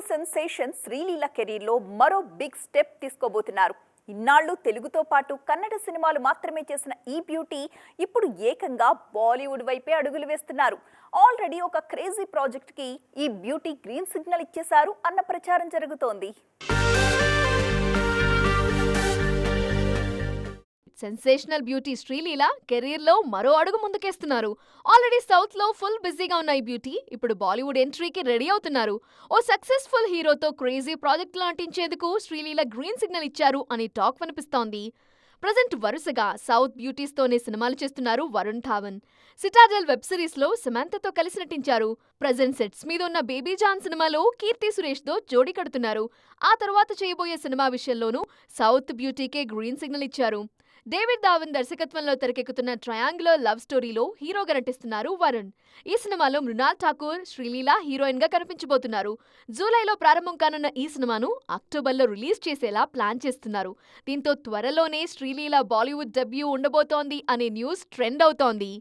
Bollywood sensation Sreeleela కెరీర్లో మరో big step తీసుకోబోతున్నారు. ఇన్నాళ్ళు తెలుగుతో పాటు కన్నడ సినిమాలు మాత్రమే చేసిన ఈ బ్యూటీ ఇప్పుడు ఏకంగా బాలీవుడ్ వైపే అడుగులు వేస్తున్నారు. ఆల్రెడీ ఒక క్రేజీ ప్రాజెక్ట్కి ఈ బ్యూటీ గ్రీన్ సిగ్నల్ ఇచ్చేశారు అన్న ప్రచారం జరుగుతోంది. సెన్సేషనల్ బ్యూటీ శ్రీలీల కెరీర్లో మరో అడుగు ముందుకేస్తున్నారు. ఆల్రెడీ సౌత్లో ఫుల్ బిజీగా ఉన్న ఈ బ్యూటీ ఇప్పుడు బాలీవుడ్ ఎంట్రీకి రెడీ అవుతున్నారు. ఓ సక్సెస్ఫుల్ హీరోతో క్రేజీ ప్రాజెక్టులు అంటించేందుకు శ్రీలీల గ్రీన్ సిగ్నల్ ఇచ్చారు అని టాక్ వినిపిస్తోంది. ప్రజెంట్ వరుసగా సౌత్ బ్యూటీస్తోనే సినిమాలు చేస్తున్నారు వరుణ్ ధావన్. సిటాడెల్ వెబ్ సిరీస్లో సమాంతతో కలిసి నటించారు. ప్రజెంట్ సెట్స్ మీద ఉన్న బేబీ జాన్ సినిమాలో కీర్తి సురేష్తో జోడీ కడుతున్నారు. ఆ తర్వాత చేయబోయే సినిమా విషయంలోనూ సౌత్ బ్యూటీకే గ్రీన్ సిగ్నల్ ఇచ్చారు. డేవిడ్ ధావన్ దర్శకత్వంలో తెరకెక్కుతున్న ట్రయాంగులర్ లవ్ స్టోరీలో హీరోగా నటిస్తున్నారు వరుణ్. ఈ సినిమాలో మృణాల్ ఠాకూర్ శ్రీలీల హీరోయిన్గా కనిపించబోతున్నారు. జూలైలో ప్రారంభం కానున్న ఈ సినిమాను అక్టోబర్లో రిలీజ్ చేసేలా ప్లాన్ చేస్తున్నారు. దీంతో త్వరలోనే శ్రీలీల బాలీవుడ్ డెబ్యూ ఉండబోతోంది అనే న్యూస్ ట్రెండ్ అవుతోంది.